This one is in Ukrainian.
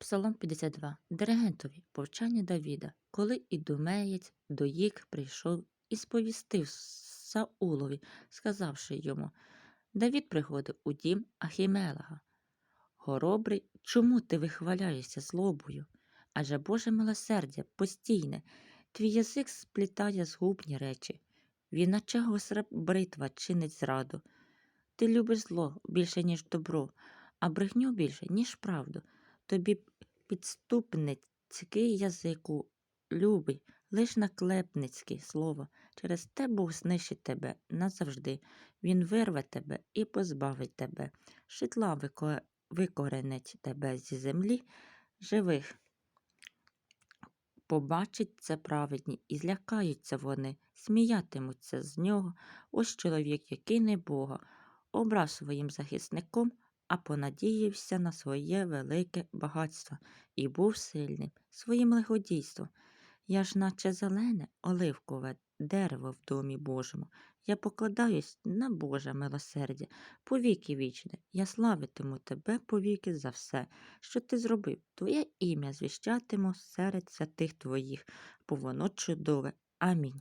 Псалом 52. Диригентові. Повчання Давіда. Коли ідумеєць доїк прийшов і сповістив Саулові, сказавши йому, Давід приходив у дім Ахімелага. Горобрий, чому ти вихваляєшся злобою? Адже Боже милосердя постійне, твій язик сплітає згубні речі. Він наче гостра бритва чинить зраду. Ти любиш зло більше, ніж добро, а брехню більше, ніж правду. Тобі підступницький язику любий, лиш наклепницьке слово. Через те Бог знищить тебе назавжди. Він вирве тебе і позбавить тебе. Шитла викоренить тебе зі землі живих. Побачить це праведні, і злякаються вони, сміятимуться з нього. Ось чоловік, який не Бога, обрав своїм захисником, а понадіявся на своє велике багатство і був сильним своїм лиходійством. Я ж наче зелене оливкове дерево в домі Божому. Я покладаюсь на Боже милосердя, повіки вічне. Я славитиму тебе повіки за все, що ти зробив. Твоє ім'я звіщатиму серед святих твоїх, бо воно чудове. Амінь.